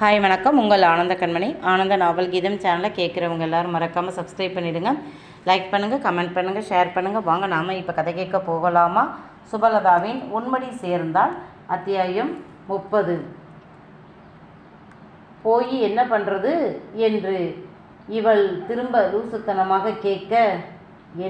Hi வணக்கம். உங்கள் ஆனந்த கண்மணி. ஆனந்த நாவல் கீதம் சேனலை கேட்குறவங்க எல்லாரும் மறக்காமல் சப்ஸ்கிரைப் பண்ணிவிடுங்க லைக் பண்ணுங்கள் கமெண்ட் பண்ணுங்கள் ஷேர் பண்ணுங்கள் வாங்க நாம் இப்போ கதை கேட்க போகலாமா? சுபலதாவின் உண்மடி சேர்ந்தால் அத்தியாயம் முப்பது. போய் என்ன பண்ணுறது என்று இவள் திரும்ப லூசுத்தனமாக கேட்க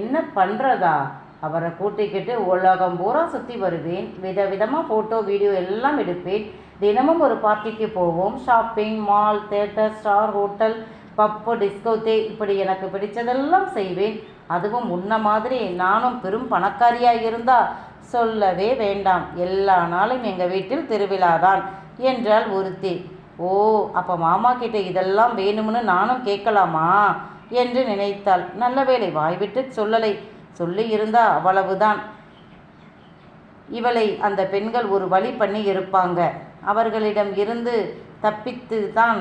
என்ன பண்ணுறதா அவரை கூட்டிக்கிட்டு உலகம் பூரா சுற்றி வருவேன். விதவிதமாக ஃபோட்டோ வீடியோ எல்லாம் எடுப்பேன். தினமும் ஒரு பார்ட்டிக்கு போவோம். Shopping mall theatre star hotel pub discotheque இப்படி எனக்கு பிடிச்சதெல்லாம் செய்வேன். அதுவும் உன்ன மாதிரி நானும் பெரும் பணக்காரியாக இருந்தா சொல்லவே வேண்டாம். எல்லா நாளும் எங்கள் வீட்டில் திருவிழாதான் என்றாள் ஒருத்தி. ஓ அப்போ மாமா கிட்ட இதெல்லாம் வேணும்னு நானும் கேட்கலாமா? என்று நினைத்தாள். நல்ல வேளை வாய்விட்டு சொல்லலை. சொல்லி இருந்தா அவ்வளவுதான். இவளை அந்த பெண்கள் ஒரு வழி பண்ணி இருப்பாங்க. அவர்களிடம் இருந்து தப்பித்துதான்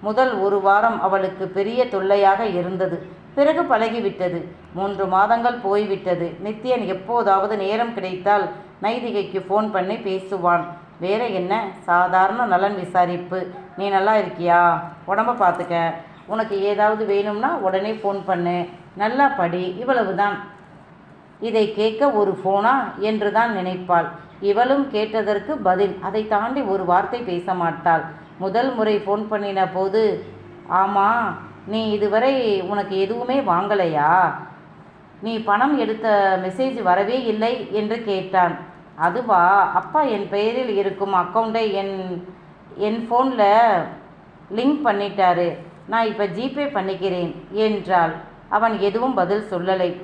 முதல் ஒரு வாரம் அவளுக்கு பெரிய தொல்லையாக இருந்தது. பிறகு பழகிவிட்டது. மூன்று மாதங்கள் போய்விட்டது. நித்யன் எப்போதாவது நேரம் கிடைத்தால் நைதிகைக்கு ஃபோன் பண்ணி பேசுவான். வேற என்ன? சாதாரண நலன் விசாரிப்பு. நீ நல்லா இருக்கியா? உடம்ப பார்த்துக்க உனக்கு ஏதாவது வேணும்னா உடனே ஃபோன் பண்ணு. நல்லா படி. இவ்வளவுதான். இதை கேட்க ஒரு ஃபோனா என்று தான் நினைப்பாள். இவளும் கேட்டதற்கு பதில் அதை தாண்டி ஒரு வார்த்தை பேச மாட்டாள் முதல் முறை ஃபோன் பண்ணின போது ஆமாம் நீ இதுவரை உனக்கு எதுவுமே வாங்கலையா? நீ பணம் எடுத்த மெசேஜ் வரவே இல்லை என்று கேட்டான். அதுவா? அப்பா என் பெயரில் இருக்கும் அக்கௌண்ட்டை என் என் ஃபோனில் லிங்க் பண்ணிட்டாரு. நான் இப்போ ஜிபே பண்ணிக்கிறேன் என்றாள். அவன் எதுவும் பதில் சொல்லலை.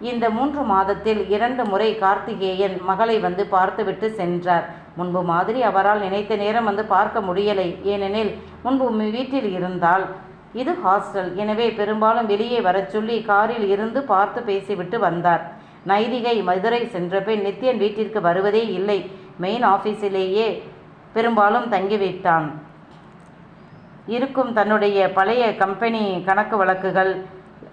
இந்த மூன்று மாதத்தில் இரண்டு முறை கார்த்திகேயன் மகளை வந்து பார்த்துவிட்டு சென்றார். முன்பு மாதிரி அவரால் நினைத்த நேரம் வந்து பார்க்க முடியலை. ஏனெனில் முன்பு வீட்டில் இருந்தால் இது ஹாஸ்டல். எனவே பெரும்பாலும் வெளியே வரச் சொல்லி காரில் இருந்து பார்த்து பேசிவிட்டு வந்தார். நைதிகை மதுரை சென்றபின் நித்யன் வீட்டிற்கு வருவதே இல்லை. மெயின் ஆஃபீஸிலேயே பெரும்பாலும் தங்கிவிட்டான். இருக்கும் தன்னுடைய பழைய கம்பெனி கணக்கு வழக்குகள்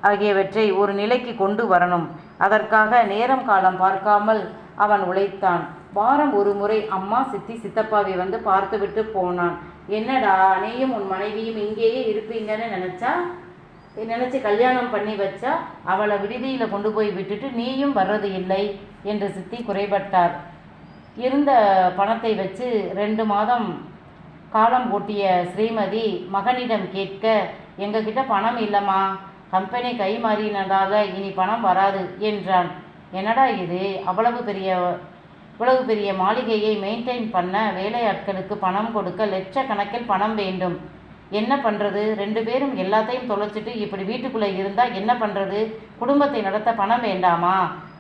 ஆகியவற்றை ஒரு நிலைக்கு கொண்டு வரணும். அதற்காக நேரம் காலம் பார்க்காமல் அவன் உழைத்தான். வாரம் ஒரு முறை அம்மா சித்தி சித்தப்பாவை வந்து பார்த்துவிட்டு போனான். என்னடா நீயும் உன் மனைவியும் இங்கேயே இருப்பீங்கன்னு நினச்சா? நினச்சி கல்யாணம் பண்ணி வச்சா? அவளை விடுதியில் கொண்டு போய் விட்டுட்டு நீயும் வர்றது இல்லை என்று சித்தி குறைபட்டார். இருந்த பணத்தை வச்சு ரெண்டு மாதம் காலம் ஓட்டிய ஸ்ரீமதி மகனிடம் கேட்க எங்ககிட்ட பணம் இல்லைம்மா. கம்பெனி கை மாறினதாக இனி பணம் வராது என்றான். என்னடா இது? அவ்வளவு பெரிய இவ்வளவு பெரிய மாளிகையை மெயின்டைன் பண்ண வேலையாட்களுக்கு பணம் கொடுக்க லட்சக்கணக்கில் பணம் வேண்டும். என்ன பண்ணுறது ரெண்டு பேரும் எல்லாத்தையும் தொலைச்சிட்டு இப்படி வீட்டுக்குள்ளே இருந்தால் என்ன பண்ணுறது குடும்பத்தை நடத்த பணம் வேண்டாமா?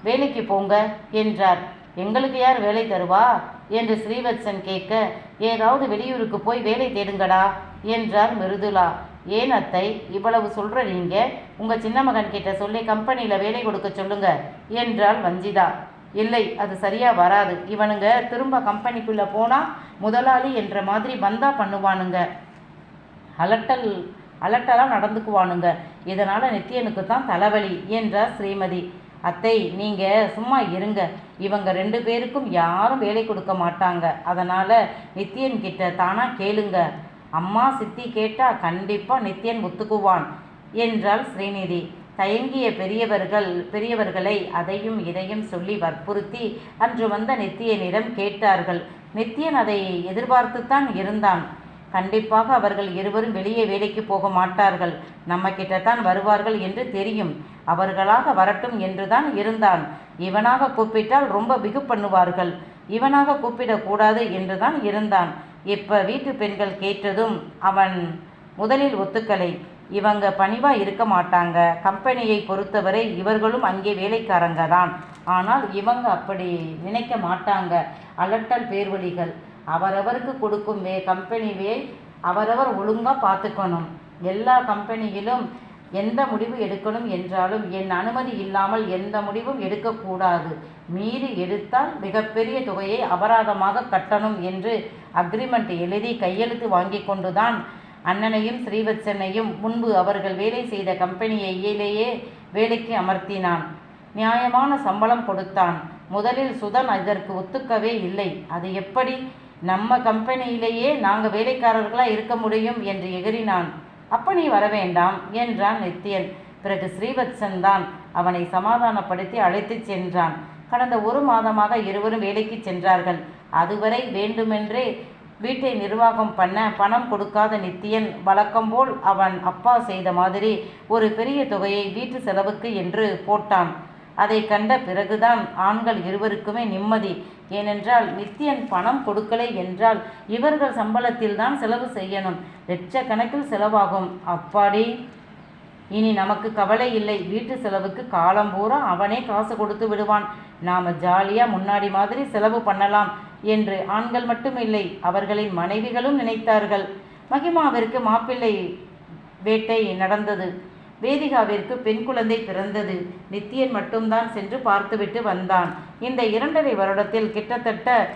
வேலைக்கு போங்க என்றார். எங்களுக்கு யார் வேலை தருவா? என்று ஸ்ரீவத்சன் கேட்க ஏதாவது வெளியூருக்கு போய் வேலை தேடுங்கடா என்றார் மிருதுலா ஏன் அத்தை? இவ்வளவு சொல்கிற நீங்கள் உங்கள் சின்ன மகன் கிட்ட சொல்லி கம்பெனியில் வேலை கொடுக்க சொல்லுங்க என்றாள் வஞ்சிதா. இல்லை அது சரியாக வராது. இவனுங்க திரும்ப கம்பெனிக்குள்ளே போனால் முதலாளி என்ற மாதிரி வந்தால் பண்ணுவானுங்க. அலட்டல் அலட்டலாக நடந்துக்குவானுங்க. இதனால் நித்யனுக்கு தான் தலைவலி என்றார் ஸ்ரீமதி. அத்தை நீங்கள் சும்மா இருங்க. இவங்க ரெண்டு பேருக்கும் யாரும் வேலை கொடுக்க மாட்டாங்க. அதனால் நித்யன் தானாக கேளுங்க. அம்மா சித்தி கேட்டால் கண்டிப்பாக நித்யன் ஒத்துக்குவான் என்றாள் ஸ்ரீநிதி. தயங்கிய பெரியவர்கள் பெரியவர்களை அதையும் இதையும் சொல்லி வற்புறுத்தி அன்று வந்த நித்தியனிடம் கேட்டார்கள். நித்தியன் அதை எதிர்பார்த்துத்தான் இருந்தான். கண்டிப்பாக அவர்கள் இருவரும் வெளியே வேலைக்கு போக மாட்டார்கள். நம்ம கிட்டத்தான் வருவார்கள் என்று தெரியும். அவர்களாக வரட்டும் என்றுதான் இருந்தான். இவனாக கூப்பிட்டால் ரொம்ப பிகு பண்ணுவார்கள். இவனாக கூப்பிடக்கூடாது என்றுதான் இருந்தான். இப்ப வீட்டு பெண்கள் கேட்டதும் அவன் முதலில் ஒத்துக்கலை. இவங்க பணிவா இருக்க மாட்டாங்க. கம்பெனியை பொறுத்தவரை இவர்களும் அங்கே வேலைக்காரங்க தான் ஆனால் இவங்க அப்படி நினைக்க மாட்டாங்க. அலட்டல் பேர்வழிகள். அவரவருக்கு கொடுக்கும் வே கம்பெனியை அவரவர் ஒழுங்காக பார்த்துக்கணும். எல்லா கம்பெனியிலும் எந்த முடிவு எடுக்கணும் என்றாலும் என் அனுமதி இல்லாமல் எந்த முடிவும் எடுக்கக்கூடாது. மீறி எடுத்தால் மிகப்பெரிய தொகையை அபராதமாக கட்டணும் என்று அக்ரிமெண்ட் எழுதி கையெழுத்து வாங்கி கொண்டுதான் அண்ணனையும் ஸ்ரீவத்சனையும் முன்பு அவர்கள் வேலை செய்த கம்பெனியிலேயே வேலைக்கு அமர்த்தினான். நியாயமான சம்பளம் கொடுத்தான். முதலில் சுதன் இதற்கு ஒத்துக்கவே இல்லை. அது எப்படி? நம்ம கம்பெனியிலேயே நாங்கள் வேலைக்காரர்களாக இருக்க முடியும் என்று எகிறினான். அப்ப நீ வர வேண்டாம் என்றான் நித்யன் பிறகு ஸ்ரீவத்சன் தான் அவனை சமாதானப்படுத்தி அழைத்துச் சென்றான். கடந்த ஒரு மாதமாக இருவரும் வேலைக்கு சென்றார்கள். அதுவரை வேண்டுமென்றே வீட்டை நிர்வாகம் பண்ண பணம் கொடுக்காத நித்தியன் வழக்கம்போல் அவன் அப்பா செய்த மாதிரி ஒரு பெரிய தொகையை வீட்டு செலவுக்கு என்று போட்டான். அதை கண்ட பிறகுதான் ஆண்கள் இருவருக்குமே நிம்மதி. ஏனென்றால் நித்தியன் பணம் கொடுக்கலை என்றால் இவர்கள் சம்பளத்தில் தான் செலவு செய்யணும். லட்சக்கணக்கில் செலவாகும். அப்பாடி. இனி நமக்கு கவலை இல்லை. வீட்டு செலவுக்கு காலம் பூரா அவனே காசு கொடுத்து விடுவான். நாம ஜாலியா முன்னாடி மாதிரி செலவு பண்ணலாம். என்று ஆண்கள் மட்டுமில்லை அவர்களின் மனைவிகளும் நினைத்தார்கள். மகிமாவிற்கு மாப்பிள்ளை வேட்டை நடந்தது. வேதிகாவிற்கு பெண் குழந்தை பிறந்தது. நித்தியன் மட்டும்தான் சென்று பார்த்துவிட்டு வந்தான். இந்த இரண்டரை வருடத்தில் கிட்டத்தட்ட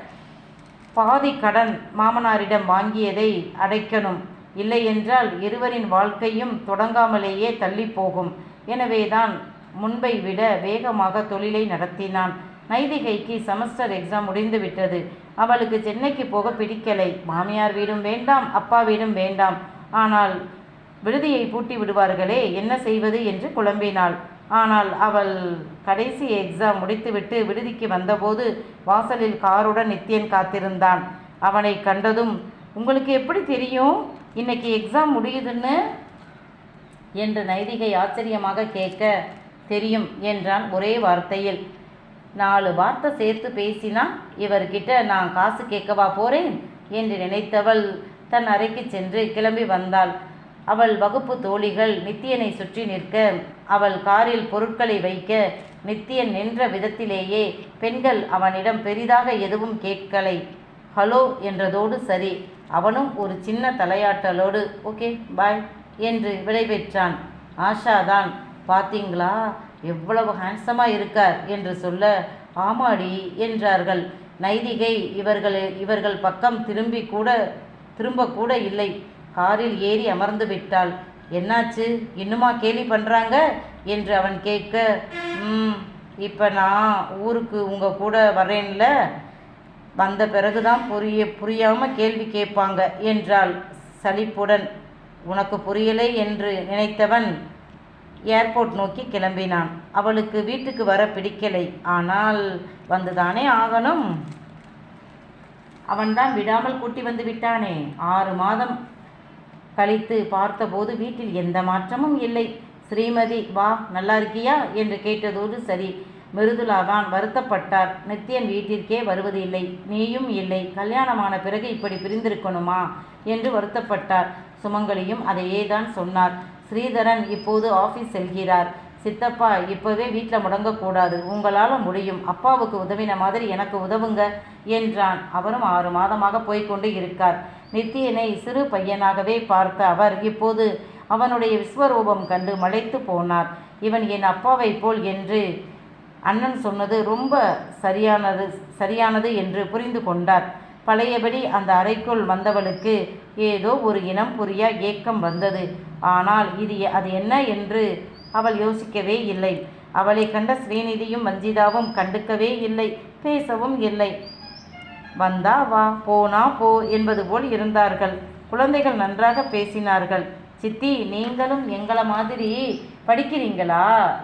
பாதி கடன் மாமனாரிடம் வாங்கியதை அடைக்கணும். இல்லை என்றால் இருவரின் வாழ்க்கையும் தொடங்காமலேயே தள்ளி போகும் எனவேதான் முன்பை விட வேகமாக தொழிலை நடத்தினான். நைதிகைக்கு செமஸ்டர் எக்ஸாம் முடிந்து விட்டது. அவளுக்கு சென்னைக்கு போக பிடிக்கலை. மாமியார் வீடும் வேண்டாம் அப்பா வீடும் வேண்டாம். ஆனால் விடுதியை பூட்டி விடுவார்களே என்ன செய்வது என்று குழம்பினாள். ஆனால் அவள் கடைசி எக்ஸாம் முடித்துவிட்டு விடுதிக்கு வந்தபோது வாசலில் காருடன் நித்யன் காத்திருந்தான். அவனை கண்டதும் உங்களுக்கு எப்படி தெரியும்? இன்னைக்கு எக்ஸாம் முடியுதுன்னு? என்று நைதிகை ஆச்சரியமாக கேட்க தெரியும் என்றான் ஒரே வார்த்தையில். நாலு வார்த்தை சேர்த்து பேசினா இவர்கிட்ட நான் காசு கேட்கவா போறேன்? என்று நினைத்தவள் தன் அறைக்கு சென்று கிளம்பி வந்தாள். அவள் வகுப்பு தோழிகள் நித்தியனை சுற்றி நிற்க அவள் காரில் பொருட்களை வைக்க நித்தியன் நின்ற விதத்திலேயே பெண்கள் அவனிடம் பெரிதாக எதுவும் கேட்கலை. ஹலோ என்றதோடு சரி அவனும் ஒரு சின்ன தலையாட்டலோடு ஓகே பாய் என்று விடைபெற்றான். ஆஷா தான் எவ்வளவு ஹேண்ட்ஸமாக இருக்கார் என்று சொல்ல ஆமாடி என்றார்கள். நைதிகை இவர்கள் இவர்கள் பக்கம் திரும்பி கூட திரும்பக்கூட இல்லை. காரில் ஏறி அமர்ந்து விட்டாள். என்னாச்சு? இன்னுமா கேலி பண்ணுறாங்க என்று அவன் கேட்க ம் இப்போ நான் ஊருக்கு உங்கள் கூட வரேன்ல? வந்த பிறகுதான் புரிய புரியாமல் கேள்வி கேட்பாங்க என்றாள் சலிப்புடன். உனக்கு புரியலை என்று நினைத்தவன் ஏர்போர்ட் நோக்கி கிளம்பினான். அவளுக்கு வீட்டுக்கு வர பிடிக்கலை. ஆனால் வந்துதானே ஆகணும்? அவன்தான் விடாமல் கூட்டி வந்து விட்டானே. ஆறு மாதம் கழித்து பார்த்தபோது வீட்டில் எந்த மாற்றமும் இல்லை. ஸ்ரீமதி வா நல்லா இருக்கியா? என்று கேட்டதோடு சரி. மிருதுலாதான் வருத்தப்பட்டார். நித்யன் வீட்டிற்கே வருவதில்லை நீயும் இல்லை. கல்யாணமான பிறகு இப்படி பிரிந்திருக்கணுமா? என்று வருத்தப்பட்டார். சுமங்கலியும் அதையே தான் சொன்னார். ஸ்ரீதரன் இப்போது ஆஃபீஸ் செல்கிறார். சித்தப்பா இப்போவே வீட்டில் முடங்கக்கூடாது. உங்களால் முடியும். அப்பாவுக்கு உதவின மாதிரி எனக்கு உதவுங்க என்றான். அவரும் ஆறு மாதமாக போய்கொண்டு இருக்கார். நித்தியனை சிறு பையனாகவே பார்த்த அவர் இப்போது அவனுடைய விஸ்வரூபம் கண்டு மலைத்து போனார். இவன் என் அப்பாவை போல் என்று அண்ணன் சொன்னது ரொம்ப சரியானது சரியானது என்று புரிந்து கொண்டார். பழையபடி அந்த அறைக்குள் வந்தவளுக்கு ஏதோ ஒரு இனம் புரியா ஏக்கம் வந்தது. ஆனால் இது அது என்ன என்று அவள் யோசிக்கவே இல்லை. அவளை கண்ட ஸ்ரீநிதியும் மஞ்சிதாவும் கண்டுக்கவே இல்லை. பேசவும் இல்லை. வந்தா வா போனா போ என்பது போல் இருந்தார்கள். குழந்தைகள் நன்றாக பேசினார்கள். சித்தி நீங்களும் எங்களை மாதிரி படிக்கிறீங்களா?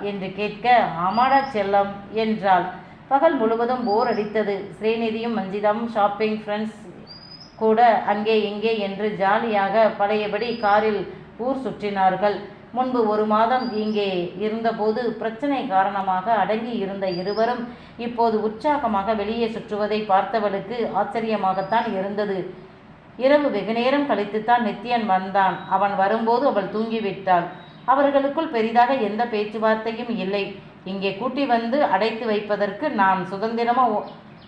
என்று கேட்க ஆமாடா செல்லம் என்றாள். பகல் முழுவதும் போர் அடித்தது. ஸ்ரீநிதியும் மஞ்சிதாவும் ஷாப்பிங் ஃப்ரெண்ட்ஸ் கூட அங்கே இங்கே என்று ஜாலியாக பழையபடி காரில் ஊர் சுற்றினார்கள். முன்பு ஒரு மாதம் இங்கே இருந்தபோது பிரச்சனை காரணமாக அடங்கி இருந்த இருவரும் இப்போது உற்சாகமாக வெளியே சுற்றுவதை பார்த்தவளுக்கு ஆச்சரியமாகத்தான் இருந்தது. இரவு வெகுநேரம் கழித்துத்தான் நித்யன் வந்தான். அவன் வரும்போது அவள் தூங்கிவிட்டாள். அவர்களுக்குள் பெரிதாக எந்த பேச்சுவார்த்தையும் இல்லை. இங்கே கூட்டி வந்து அடைத்து வைப்பதற்கு நான் சுதந்திரமாக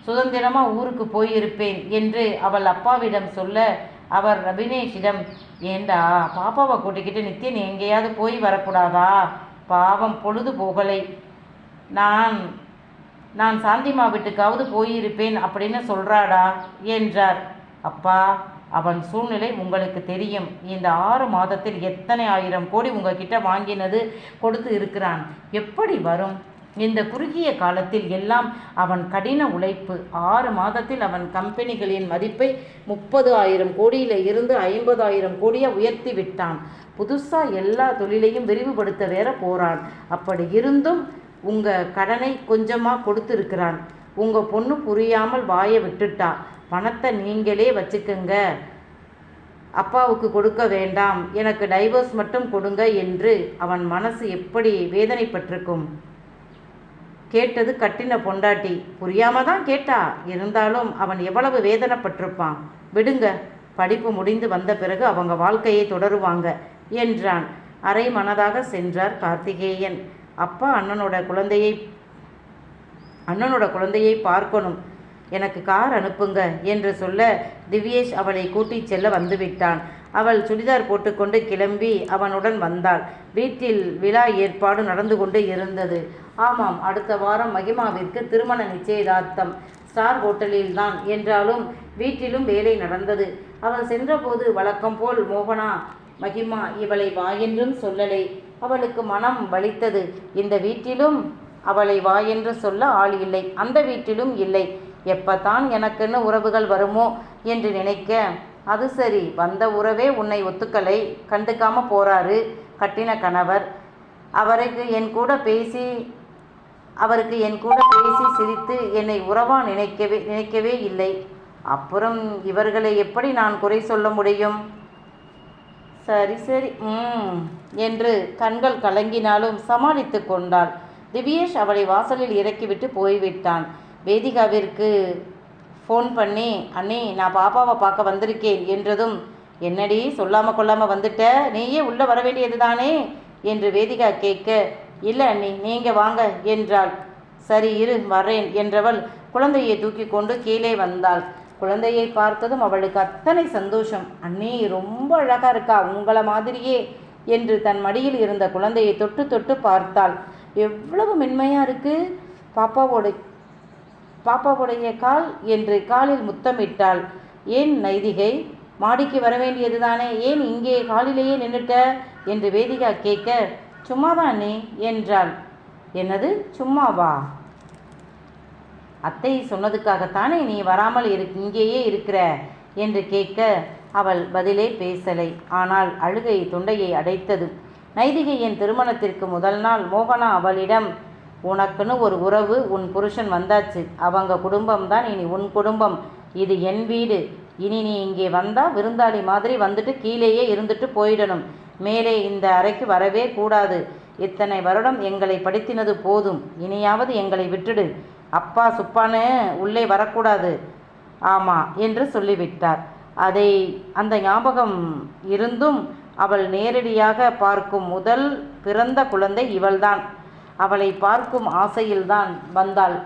சுதந்திரமாக ஊருக்கு போயிருப்பேன் என்று அவள் அப்பாவிடம் சொல்ல அவர் ரபினேஷிடம் ஏண்டா பாப்பாவை கூட்டிக்கிட்டு நித்தியன் எங்கேயாவது போய் வரக்கூடாதா? பாவம் பொழுது போகலை. நான் நான் சாந்திமா வீட்டுக்காவது போயிருப்பேன் அப்படின்னு சொல்கிறாடா என்றார். அப்பா அவன் சூழ்நிலை உங்களுக்கு தெரியும். இந்த ஆறு மாதத்தில் எத்தனை ஆயிரம் கோடி உங்ககிட்ட வாங்கினது கொடுத்து இருக்கிறான்? எப்படி வரும்? இந்த குறுகிய காலத்தில் எல்லாம் அவன் கடின உழைப்பு. ஆறு மாதத்தில் அவன் கம்பெனிகளின் மதிப்பை முப்பது ஆயிரம் கோடியில் இருந்து ஐம்பதாயிரம் கோடியை உயர்த்தி விட்டான். புதுசாக எல்லா தொழிலையும் விரிவுபடுத்த வேற போகிறான் அப்படி இருந்தும் உங்கள் கடனை கொஞ்சமாக கொடுத்துருக்கிறான். உங்கள் பொண்ணு புரியாமல் வாயை விட்டுட்டா. பணத்தை நீங்களே வச்சுக்கோங்க. அப்பாவுக்கு கொடுக்க வேண்டாம். எனக்கு டைவர்ஸ் மட்டும் கொடுங்க என்று அவன் மனசு எப்படி வேதனைப்பட்டிருக்கும்? கேட்டது கட்டின பொண்டாட்டி. புரியாம தான் கேட்டா. இருந்தாலும் அவன் எவ்வளவு வேதனைப்பட்டிருப்பான். விடுங்க. படிப்பு முடிந்து வந்த பிறகு அவங்க வாழ்க்கையை தொடருவாங்க என்றான். அரை மனதாக சென்றார் கார்த்திகேயன். அப்பா அண்ணனோட குழந்தையை அண்ணனோட குழந்தையை பார்க்கணும். எனக்கு கார் அனுப்புங்க என்று சொல்ல திவ்யேஷ் அவளை கூட்டிச் செல்ல வந்துவிட்டான். அவள் சுடிதார் போட்டுக்கொண்டு கிளம்பி அவனுடன் வந்தாள். வீட்டில் விழா ஏற்பாடு நடந்து கொண்டு இருந்தது. ஆமாம் அடுத்த வாரம் மகிமாவிற்கு திருமண நிச்சயதார்த்தம். ஸ்டார் ஹோட்டலில் தான் என்றாலும் வீட்டிலும் வேலை நடந்தது. அவள் சென்றபோது வழக்கம் போல் மோகனா மகிமா இவளை வா என்றும் சொல்லலை. அவளுக்கு மனம் வலித்தது. இந்த வீட்டிலும் அவளை வா என்று சொல்ல ஆள் இல்லை. அந்த வீட்டிலும் இல்லை. எப்போ தான் எனக்குன்னு உறவுகள் வருமோ என்று நினைக்க அது சரி வந்த உறவே உன்னை ஒத்துக்கலை கண்டுக்காம போறாரு கட்டின கணவர். அவருக்கு என் கூட பேசி அவருக்கு என் கூட பேசி சிரித்து என்னை உறவா நினைக்கவே நினைக்கவே இல்லை. அப்புறம் இவர்களை எப்படி நான் குறை சொல்ல முடியும்? சரி சரி ம் என்று கண்கள் கலங்கினாலும் சமாளித்து கொண்டாள். திவ்யேஷ் அவளை வாசலில் இறக்கிவிட்டு போய்விட்டான். வேதிகாவிற்கு ஃபோன் பண்ணி அண்ணி நான் பாப்பாவை பார்க்க வந்திருக்கேன் என்றதும் என்னடி சொல்லாமல் கொள்ளாமல் வந்துட்ட? நீயே உள்ளே வர வேண்டியது தானே? என்று வேதிகா கேட்க இல்லை அண்ணி நீங்கள் வாங்க என்றாள். சரி இரு வரேன் என்றவள் குழந்தையை தூக்கி கொண்டு கீழே வந்தாள். குழந்தையை பார்த்ததும் அவளுக்கு அத்தனை சந்தோஷம். அண்ணி ரொம்ப அழகாக இருக்கா உங்கள மாதிரியே என்று தன் மடியில் இருந்த குழந்தையை தொட்டு தொட்டு பார்த்தாள். எவ்வளவு மென்மையாக இருக்குது பாப்பாவோட பாப்பாவுடைய கால் என்று காலில் முத்தமிட்டாள். ஏன் நைதிகை? மாடிக்கு வர வேண்டியதுதானே? ஏன் இங்கே காலிலேயே நின்றுட்ட என்று வேதிகா கேட்க சும்மாதானே நீ என்றாள். என்னது? சும்மாவா? அத்தை சொன்னதுக்காகத்தானே நீ வராமல் இரு இங்கேயே இருக்கிற என்று கேட்க அவள் பதிலே பேசலை. ஆனால் அழுகை தொண்டையை அடைத்தது. நைதிகையின் திருமணத்திற்கு முதல் நாள் மோகனா அவளிடம் உனக்குன்னு ஒரு உறவு உன் புருஷன் வந்தாச்சு. அவங்க குடும்பம்தான் இனி உன் குடும்பம். இது என் வீடு. இனி நீ இங்கே வந்தால் விருந்தாளி மாதிரி வந்துட்டு கீழேயே இருந்துட்டு போயிடணும். மேலே இந்த அறைக்கு வரவே கூடாது. இத்தனை வருடம் எங்களை படுத்தினது போதும். இனியாவது எங்களை விட்டுடு. அப்பா சுப்பான்னு உள்ளே வரக்கூடாது. ஆமா என்று சொல்லிவிட்டார். அதை அந்த ஞாபகம் இருந்தும் அவள் நேரடியாக பார்க்கும் முதல் பிறந்த குழந்தை இவள்தான். அவளை பார்க்கும் ஆசையில்தான் வந்தாள்.